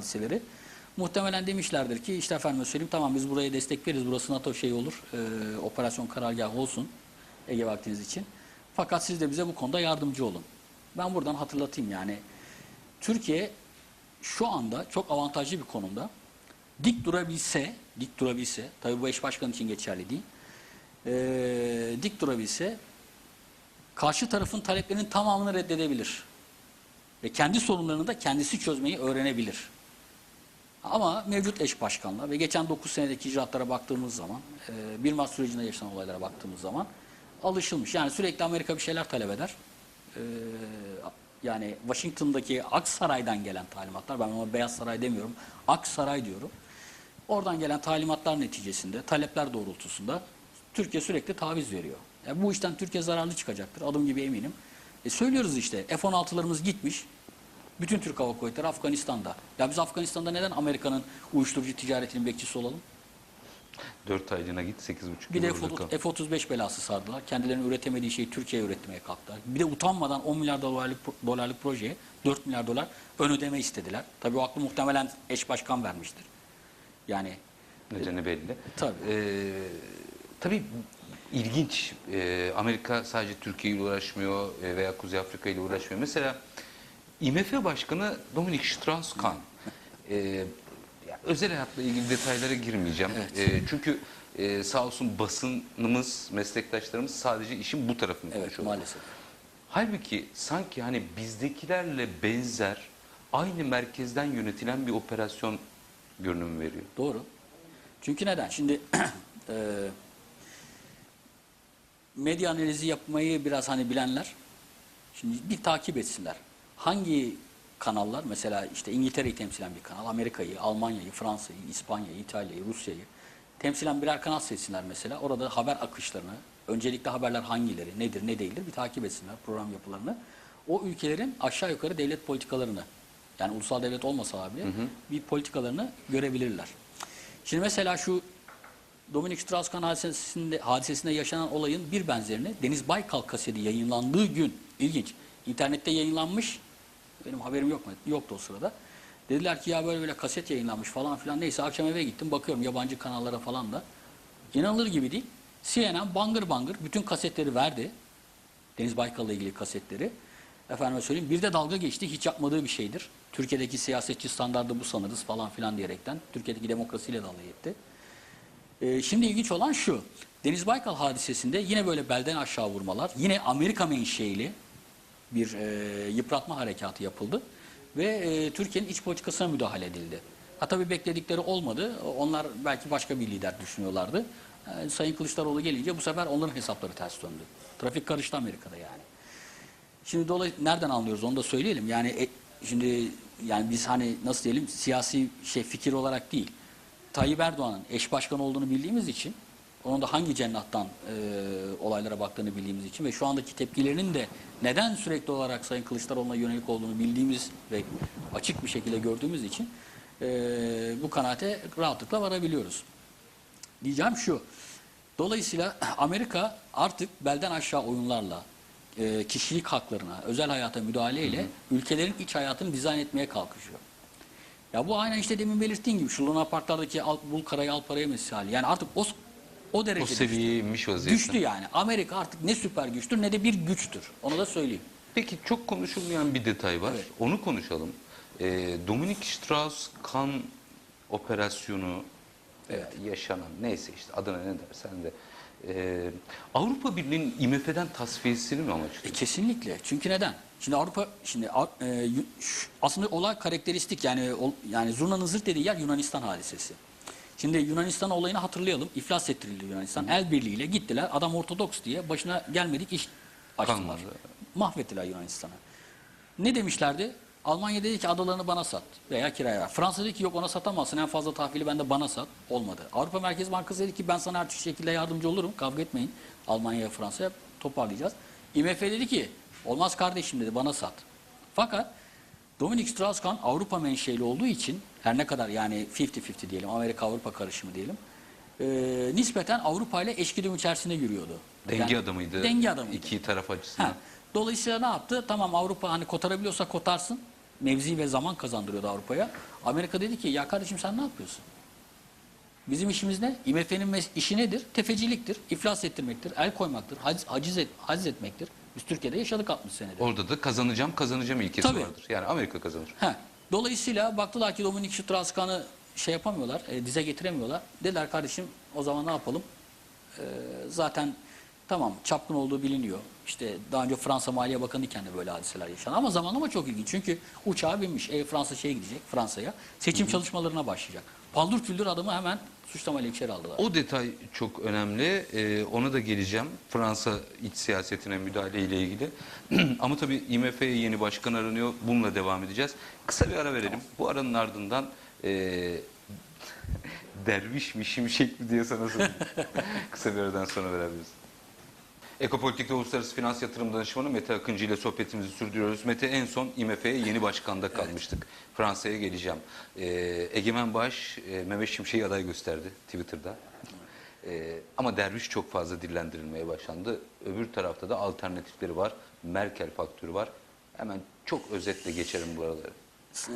hadiseleri. Muhtemelen demişlerdir ki işte efendim söyleyeyim tamam biz buraya destek veririz. Burası NATO şey olur. e, operasyon karargahı olsun Ege vaktiniz için. Fakat siz de bize bu konuda yardımcı olun. Ben buradan hatırlatayım yani. Türkiye şu anda çok avantajlı bir konumda. Dik durabilse, dik durabilse, tabii bu eş başkan için geçerli değil. Ee, dik durabilse karşı tarafın taleplerinin tamamını reddedebilir. Ve kendi sorunlarını da kendisi çözmeyi öğrenebilir. Ama mevcut eş başkanla ve geçen 9 senedeki icraatlara baktığımız zaman, e, bir Mart sürecinde yaşanan olaylara baktığımız zaman alışılmış. Yani sürekli Amerika bir şeyler talep eder. E, yani Washington'daki Aksaray'dan gelen talimatlar, ben ona Beyaz Saray demiyorum, Aksaray diyorum. Oradan gelen talimatlar neticesinde, talepler doğrultusunda Türkiye sürekli taviz veriyor. Yani bu işten Türkiye zararlı çıkacaktır, adım gibi eminim. E söylüyoruz işte, F-16'larımız gitmiş, bütün Türk Hava Kuvvetleri Afganistan'da. Ya biz Afganistan'da neden Amerika'nın uyuşturucu ticaretinin bekçisi olalım? 4 aylığına git 8,5 Bir de yıl orada kal. F-35 belası sardılar. Kendilerinin üretemediği şeyi Türkiye'ye üretmeye kalktılar. Bir de utanmadan 10 milyar dolarlık, dolarlık projeye 4 milyar dolar ön ödeme istediler. Tabii o aklı muhtemelen eş başkan vermiştir. Yani Nedeni belli. Tabii. Ee, tabii ilginç. Ee, Amerika sadece Türkiye ile uğraşmıyor e, veya Kuzey Afrika ile uğraşmıyor. Mesela IMF Başkanı Dominic Strauss-Kahn. Ee, özel hayatla ilgili detaylara girmeyeceğim. Evet. Ee, çünkü e, sağ olsun basınımız, meslektaşlarımız sadece işin bu tarafını evet konuşuyorlar. maalesef. Halbuki sanki hani bizdekilerle benzer aynı merkezden yönetilen bir operasyon görünümü veriyor. Doğru. Çünkü neden? Şimdi e, medya analizi yapmayı biraz hani bilenler şimdi bir takip etsinler. Hangi kanallar mesela işte İngiltere'yi temsilen bir kanal, Amerika'yı, Almanya'yı, Fransa'yı, İspanya'yı, İtalya'yı, Rusya'yı temsilen birer kanal seçsinler mesela. Orada haber akışlarını, öncelikle haberler hangileri, nedir, ne değildir bir takip etsinler program yapılarını. O ülkelerin aşağı yukarı devlet politikalarını yani ulusal devlet olmasa bile bir politikalarını görebilirler. Şimdi mesela şu Dominik Strauss-Kahn hadisesinde, hadisesinde yaşanan olayın bir benzerini Deniz Baykal kaseti yayınlandığı gün, ilginç, internette yayınlanmış, benim haberim yok mu? Yoktu o sırada. Dediler ki ya böyle böyle kaset yayınlanmış falan filan. Neyse akşam eve gittim bakıyorum yabancı kanallara falan da. İnanılır gibi değil. CNN bangır bangır bütün kasetleri verdi. Deniz Baykal'la ilgili kasetleri. Efendime söyleyeyim bir de dalga geçti. Hiç yapmadığı bir şeydir. Türkiye'deki siyasetçi standardı bu sanırız falan filan diyerekten. Türkiye'deki demokrasiyle dalga geçti. Ee, şimdi ilginç olan şu. Deniz Baykal hadisesinde yine böyle belden aşağı vurmalar, yine Amerika menşeili bir e, yıpratma harekatı yapıldı ve e, Türkiye'nin iç politikasına müdahale edildi. Ha tabii bekledikleri olmadı. Onlar belki başka bir lider düşünüyorlardı. E, Sayın Kılıçdaroğlu gelince bu sefer onların hesapları ters döndü. Trafik karıştı Amerika'da yani. Şimdi dolay nereden anlıyoruz onu da söyleyelim. Yani e, şimdi yani biz hani nasıl diyelim siyasi şey fikir olarak değil. Tayyip Erdoğan'ın eş başkan olduğunu bildiğimiz için onun da hangi cennattan e, olaylara baktığını bildiğimiz için ve şu andaki tepkilerinin de neden sürekli olarak Sayın Kılıçdaroğlu'na yönelik olduğunu bildiğimiz ve açık bir şekilde gördüğümüz için e, bu kanaate rahatlıkla varabiliyoruz. Diyeceğim şu. Dolayısıyla Amerika artık belden aşağı oyunlarla e, kişilik haklarına, özel hayata müdahaleyle ülkelerin iç hayatını dizayn etmeye kalkışıyor. Ya bu aynen işte demin belirttiğin gibi şu Luna Parklardaki al, bul karayı al paraya misali. Yani artık o, o derece O düştü. seviyeye inmiş vaziyette. Düştü yani. Amerika artık ne süper güçtür ne de bir güçtür. Onu da söyleyeyim. Peki çok konuşulmayan bir detay var. Evet. Onu konuşalım. Ee, Dominic Strauss-Kahn operasyonu veya yaşanan neyse işte adına ne dersen de ee, Avrupa Birliği'nin IMF'den tasfiyesini mi amaçlıyor? E, kesinlikle. Çünkü neden? Şimdi Avrupa şimdi e, aslında olay karakteristik yani yani zurnanın zırt dediği yer Yunanistan hadisesi. Şimdi Yunanistan olayını hatırlayalım. İflas ettirildi Yunanistan. El birliğiyle gittiler. Adam Ortodoks diye başına gelmedik iş açtılar. Kalmadı. Mahvettiler Yunanistan'ı. Ne demişlerdi? Almanya dedi ki adalarını bana sat veya kiraya ver. Fransa dedi ki yok ona satamazsın en fazla tahvili bende bana sat. Olmadı. Avrupa Merkez Bankası dedi ki ben sana her türlü şekilde yardımcı olurum. Kavga etmeyin. Almanya ve Fransa'ya toparlayacağız. IMF dedi ki olmaz kardeşim dedi bana sat. Fakat Dominic Strauss-Kahn Avrupa menşeli olduğu için her ne kadar yani 50-50 diyelim Amerika-Avrupa karışımı diyelim. e, nispeten Avrupa ile eşgüdüm içerisinde yürüyordu. Denge Yani adamıydı. Denge adamıydı. İki taraf açısından. Ha. Dolayısıyla ne yaptı? Tamam Avrupa hani kotarabiliyorsa kotarsın. mevzi ve zaman kazandırıyordu Avrupa'ya. Amerika dedi ki ya kardeşim sen ne yapıyorsun? Bizim işimiz ne? IMF'nin işi nedir? Tefeciliktir, iflas ettirmektir, el koymaktır, haciz, haciz, et, haciz etmektir. Biz Türkiye'de yaşadık 60 senedir. Orada da kazanacağım kazanacağım ilkesi Tabii. vardır. Yani Amerika kazanır. He. Dolayısıyla baktılar ki Dominik Strauss-Kahn'ı şey yapamıyorlar, e, dize getiremiyorlar. Dediler kardeşim o zaman ne yapalım? E, zaten tamam çapkın olduğu biliniyor. İşte daha önce Fransa Maliye Bakanı iken de böyle hadiseler yaşandı. Ama zamanlama çok ilginç. Çünkü uçağa binmiş. E, Fransa şeye gidecek, Fransa'ya. Seçim çalışmalarına başlayacak. Paldır küldür adamı hemen suçlamayla içeri aldılar. O detay çok önemli. Ee, ona da geleceğim. Fransa iç siyasetine müdahale ile ilgili. Ama tabii IMF'ye yeni başkan aranıyor. Bununla devam edeceğiz. Kısa bir ara verelim. Bu aranın ardından e, derviş mi şimşek mi diye sana sorayım. Kısa bir aradan sonra beraberiz. Ekopolitik'te Uluslararası Finans Yatırım Danışmanı Mete Akıncı ile sohbetimizi sürdürüyoruz. Mete en son IMF'ye yeni başkanda kalmıştık. Fransa'ya geleceğim. Ee, Egemen Baş, e, Mehmet Şimşek'i aday gösterdi Twitter'da. Ee, ama derviş çok fazla dillendirilmeye başlandı. Öbür tarafta da alternatifleri var. Merkel faktörü var. Hemen çok özetle geçerim bu araları.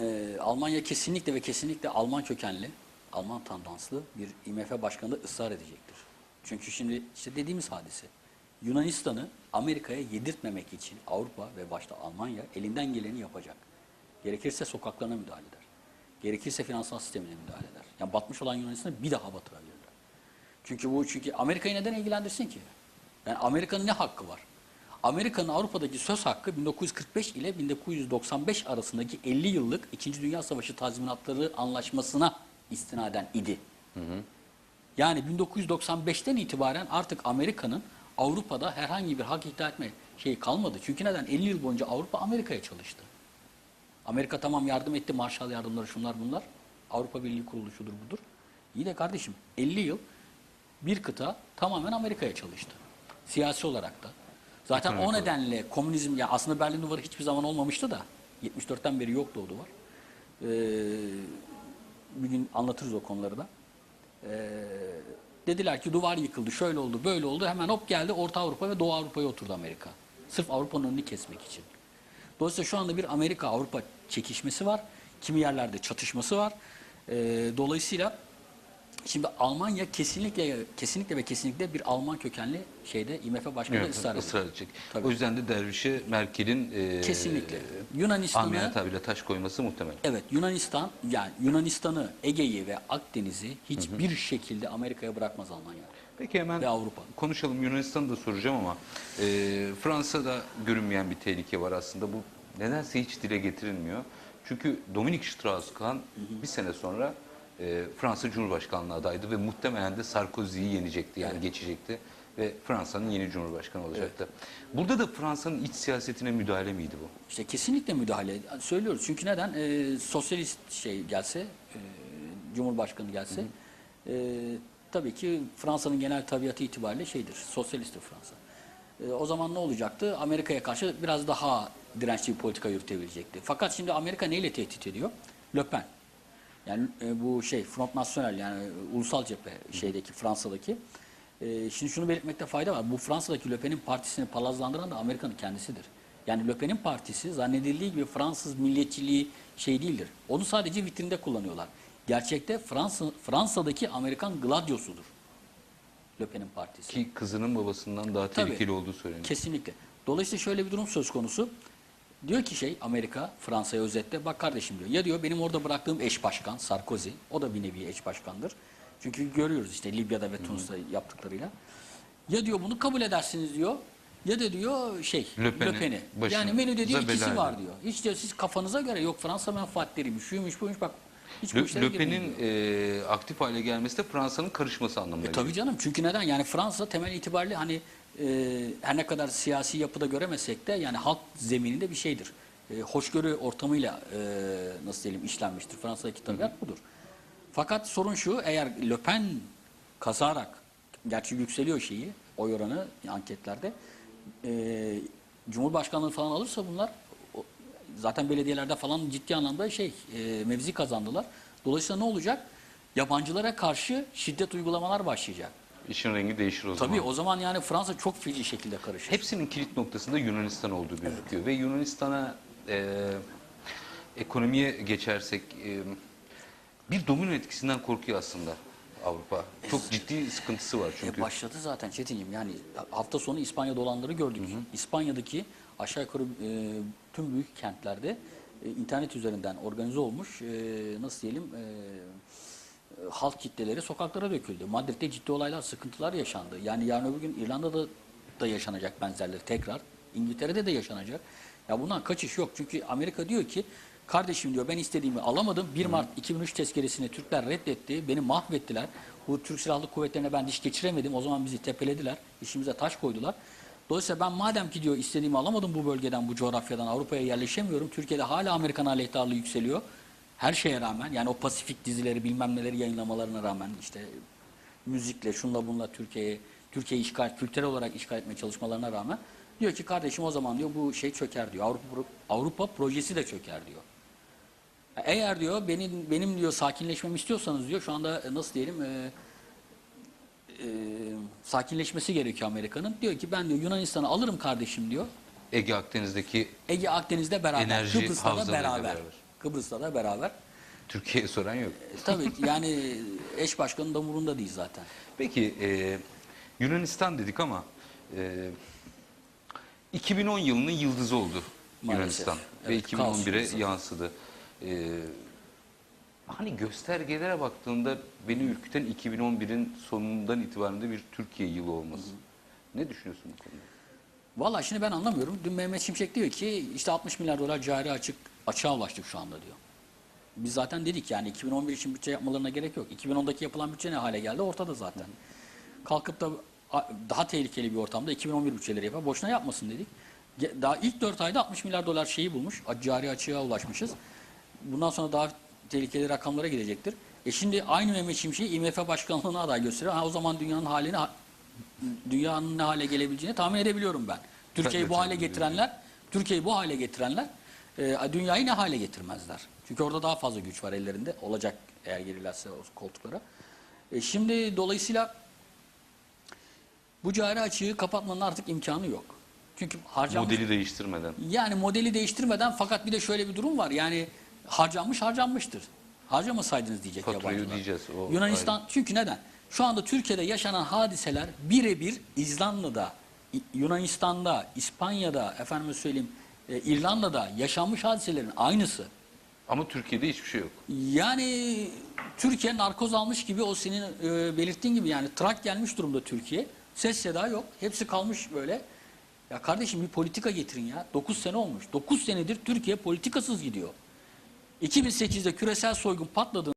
Ee, Almanya kesinlikle ve kesinlikle Alman kökenli, Alman tandanslı bir IMF başkanı ısrar edecektir. Çünkü şimdi işte dediğimiz hadise. Yunanistan'ı Amerika'ya yedirtmemek için Avrupa ve başta Almanya elinden geleni yapacak. Gerekirse sokaklarına müdahale eder. Gerekirse finansal sistemine müdahale eder. Yani batmış olan Yunanistan'ı bir daha batırabilirler. Çünkü bu çünkü Amerika'yı neden ilgilendirsin ki? Yani Amerika'nın ne hakkı var? Amerika'nın Avrupa'daki söz hakkı 1945 ile 1995 arasındaki 50 yıllık 2. Dünya Savaşı tazminatları anlaşmasına istinaden idi. Yani 1995'ten itibaren artık Amerika'nın Avrupa'da herhangi bir hak iddia etme şeyi kalmadı. Çünkü neden? 50 yıl boyunca Avrupa Amerika'ya çalıştı. Amerika tamam yardım etti, Marshall yardımları şunlar bunlar. Avrupa Birliği kuruluşudur budur. İyi de kardeşim 50 yıl bir kıta tamamen Amerika'ya çalıştı. Siyasi olarak da. Zaten o Ekonomik olarak. nedenle komünizm, ya aslında Berlin Duvarı hiçbir zaman olmamıştı da 74'ten beri yoktu o duvar. Ee, bir gün anlatırız o konuları da. Ee, dediler ki duvar yıkıldı, şöyle oldu, böyle oldu. Hemen hop geldi Orta Avrupa ve Doğu Avrupa'ya oturdu Amerika. Sırf Avrupa'nın önünü kesmek için. Dolayısıyla şu anda bir Amerika-Avrupa çekişmesi var. Kimi yerlerde çatışması var. Ee, dolayısıyla şimdi Almanya kesinlikle kesinlikle ve kesinlikle bir Alman kökenli şeyde IMF başkanı Evet, ısrar ısrar edecek. Tabii. O yüzden de dervişe Merkel'in e, Kesinlikle. Yunanistan'ı tabirle taş koyması muhtemel. Evet Yunanistan yani Yunanistan'ı, Ege'yi ve Akdeniz'i hiçbir şekilde Amerika'ya bırakmaz Almanya. Peki hemen Ve Avrupa. konuşalım Yunanistan'ı da soracağım ama e, Fransa'da görünmeyen bir tehlike var aslında. Bu nedense hiç dile getirilmiyor. Çünkü Dominic Strauss-Kahn bir sene sonra e, Fransa Cumhurbaşkanlığı adaydı ve muhtemelen de Sarkozy'yi yenecekti yani geçecekti ve Fransa'nın yeni Cumhurbaşkanı olacaktı. Burada da Fransa'nın iç siyasetine müdahale miydi bu? İşte kesinlikle müdahale söylüyoruz. Çünkü neden? Ee, sosyalist şey gelse, e, Cumhurbaşkanı gelse, e, tabii ki Fransa'nın genel tabiatı itibariyle şeydir, sosyalisttir Fransa. E, o zaman ne olacaktı? Amerika'ya karşı biraz daha dirençli bir politika yürütebilecekti. Fakat şimdi Amerika neyle tehdit ediyor? Le Pen. Yani e, bu şey Front National yani e, ulusal cephe şeydeki Fransa'daki. E, şimdi şunu belirtmekte fayda var. Bu Fransa'daki Le Pen'in partisini palazlandıran da Amerika'nın kendisidir. Yani Le Pen'in partisi zannedildiği gibi Fransız milliyetçiliği şey değildir. Onu sadece vitrinde kullanıyorlar. Gerçekte Fransa Fransa'daki Amerikan gladyosudur. Le Pen'in partisi. Ki kızının babasından daha Tabii. tehlikeli olduğu söyleniyor. Kesinlikle. Dolayısıyla şöyle bir durum söz konusu. Diyor ki şey Amerika Fransa'ya özetle bak kardeşim diyor. Ya diyor benim orada bıraktığım eş başkan Sarkozy o da bir nevi eş başkandır. Çünkü görüyoruz işte Libya'da ve Tunus'ta yaptıklarıyla. Ya diyor bunu kabul edersiniz diyor. Ya da diyor şey Le Le Pen'i Pen'i. başına- Yani menüde diyor ikisi var diyor. Hiç diyor siz kafanıza göre yok Fransa menfaatleriymiş, şuymuş buymuş bak hiç bu Le, işlere Le girmeyin Pen'in diyor. e, aktif hale gelmesi de Fransa'nın karışması anlamına E, geliyor. tabii canım çünkü neden? Yani Fransa temel itibariyle hani e, her ne kadar siyasi yapıda göremesek de yani halk zemininde bir şeydir. E, hoşgörü ortamıyla e, nasıl diyelim işlenmiştir. Fransa'daki tabiat budur. Fakat sorun şu eğer Le Pen kazarak gerçi yükseliyor şeyi oy oranı anketlerde e, Cumhurbaşkanlığı falan alırsa bunlar zaten belediyelerde falan ciddi anlamda şey e, mevzi kazandılar. Dolayısıyla ne olacak? Yabancılara karşı şiddet uygulamalar başlayacak. İşin rengi değişir o Tabii zaman. o zaman yani Fransa çok feci şekilde karışır. Hepsinin kilit noktasında Yunanistan olduğu gözüküyor. Ve Yunanistan'a e, ekonomiye geçersek e, bir domino etkisinden korkuyor aslında Avrupa. Çok ciddi sıkıntısı var çünkü. E başladı zaten Çetin'cim. Yani hafta sonu İspanya dolanları gördük. İspanya'daki aşağı yukarı e, tüm büyük kentlerde e, internet üzerinden organize olmuş e, nasıl diyelim e, halk kitleleri sokaklara döküldü. Madrid'de ciddi olaylar, sıkıntılar yaşandı. Yani yarın öbür gün İrlanda'da da yaşanacak benzerleri tekrar. İngiltere'de de yaşanacak. Ya bundan kaçış yok. Çünkü Amerika diyor ki kardeşim diyor ben istediğimi alamadım. 1 Mart 2003 tezkeresini Türkler reddetti. Beni mahvettiler. Bu Türk Silahlı Kuvvetleri'ne ben diş geçiremedim. O zaman bizi tepelediler. İşimize taş koydular. Dolayısıyla ben madem ki diyor istediğimi alamadım bu bölgeden, bu coğrafyadan Avrupa'ya yerleşemiyorum. Türkiye'de hala Amerikan aleyhtarlığı yükseliyor. Her şeye rağmen yani o Pasifik dizileri bilmem neleri yayınlamalarına rağmen işte müzikle şunla bunla Türkiye'ye Türkiye'yi işgal kültürel olarak işgal etmeye çalışmalarına rağmen diyor ki kardeşim o zaman diyor bu şey çöker diyor. Avrupa Avrupa projesi de çöker diyor. Eğer diyor benim benim diyor sakinleşmemi istiyorsanız diyor şu anda e, nasıl diyelim e, e, sakinleşmesi gerekiyor Amerika'nın. Diyor ki ben diyor Yunanistan'ı alırım kardeşim diyor. Ege Akdeniz'deki Ege Akdeniz'de beraber, Enerji Kıbrıs'ta da beraber. beraber. Kıbrıs'ta da beraber. Türkiye'ye soran yok. E, tabii yani eş başkanın da umurunda değil zaten. Peki e, Yunanistan dedik ama e, 2010 yılının yıldızı oldu Maalesef. Yunanistan ve Evet, kaos 2011'e yıldızı. yansıdı. E, hani göstergelere baktığında beni ürküten 2011'in sonundan itibaren de bir Türkiye yılı olması. Ne düşünüyorsun bu konuda? Valla şimdi ben anlamıyorum. Dün Mehmet Şimşek diyor ki işte 60 milyar dolar cari açık açığa ulaştık şu anda diyor. Biz zaten dedik yani 2011 için bütçe yapmalarına gerek yok. 2010'daki yapılan bütçe ne hale geldi ortada zaten. Kalkıp da daha tehlikeli bir ortamda 2011 bütçeleri yapar. Boşuna yapmasın dedik. Daha ilk 4 ayda 60 milyar dolar şeyi bulmuş. Cari açığa ulaşmışız. Bundan sonra daha tehlikeli rakamlara gidecektir. E şimdi aynı Mehmet Şimşek IMF başkanlığına aday gösteriyor. Ha, o zaman dünyanın halini dünyanın ne hale gelebileceğini tahmin edebiliyorum ben. Türkiye'yi bu hale getirenler, Türkiye'yi bu hale getirenler e, dünyayı ne hale getirmezler. Çünkü orada daha fazla güç var ellerinde. Olacak eğer gelirlerse o koltuklara. E, şimdi dolayısıyla bu cari açığı kapatmanın artık imkanı yok. Çünkü harcanmış Modeli değiştirmeden. yani modeli değiştirmeden fakat bir de şöyle bir durum var. Yani harcanmış harcanmıştır. Harcamasaydınız diyecek Faturayı yabancılar. ödeyeceğiz, o Yunanistan çünkü neden? Şu anda Türkiye'de yaşanan hadiseler birebir İzlanda'da, Yunanistan'da, İspanya'da, efendime söyleyeyim e, İrlanda'da yaşanmış hadiselerin aynısı. Ama Türkiye'de hiçbir şey yok. Yani Türkiye narkoz almış gibi o senin e, belirttiğin gibi yani trak gelmiş durumda Türkiye. Ses seda yok. Hepsi kalmış böyle. Ya kardeşim bir politika getirin ya. 9 sene olmuş. 9 senedir Türkiye politikasız gidiyor. 2008'de küresel soygun patladı.